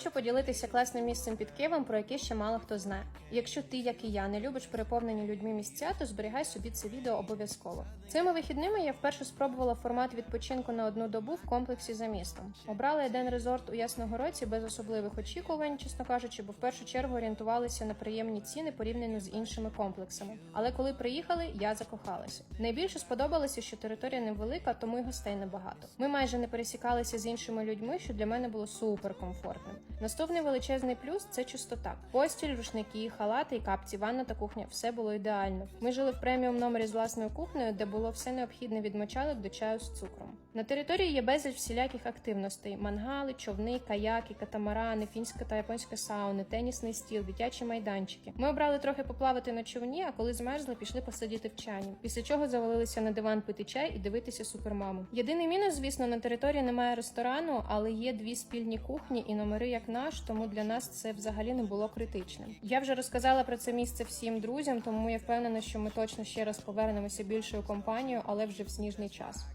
Хочу поділитися класним місцем під Києвом, про яке ще мало хто знає. Якщо ти, як і я, не любиш переповнені людьми місця, то зберігай собі це відео обов'язково. Цими вихідними я вперше спробувала формат відпочинку на одну добу в комплексі за містом. Обрала один резорт у Ясногородці без особливих очікувань, чесно кажучи, бо в першу чергу орієнтувалися на приємні ціни порівняно з іншими комплексами. Але коли приїхали, я закохалася. Найбільше сподобалося, що територія невелика, тому й гостей небагато. Ми майже не пересікалися з іншими людьми, що для мене було супер комфортним. Наступний величезний плюс це чистота. Постіль, рушники, халати і капці, ванна та кухня все було ідеально. Ми жили в преміум номері з власною кухнею, де було все необхідне від мочалок до чаю з цукром. На території є безліч всіляких активностей: мангали, човни, каяки, катамарани, фінська та японська сауни, тенісний стіл, дитячі майданчики. Ми обрали трохи поплавати на човні, а коли змерзли, пішли посидіти в чані. Після чого завалилися на диван пити чай і дивитися супермаму. Єдиний мінус, звісно, на території немає ресторану, але є дві спільні кухні і номери як наш, тому для нас це взагалі не було критичним. Я вже розказала про це місце всім друзям, тому я впевнена, що ми точно ще раз повернемося більшою компанією, але вже в сніжний час.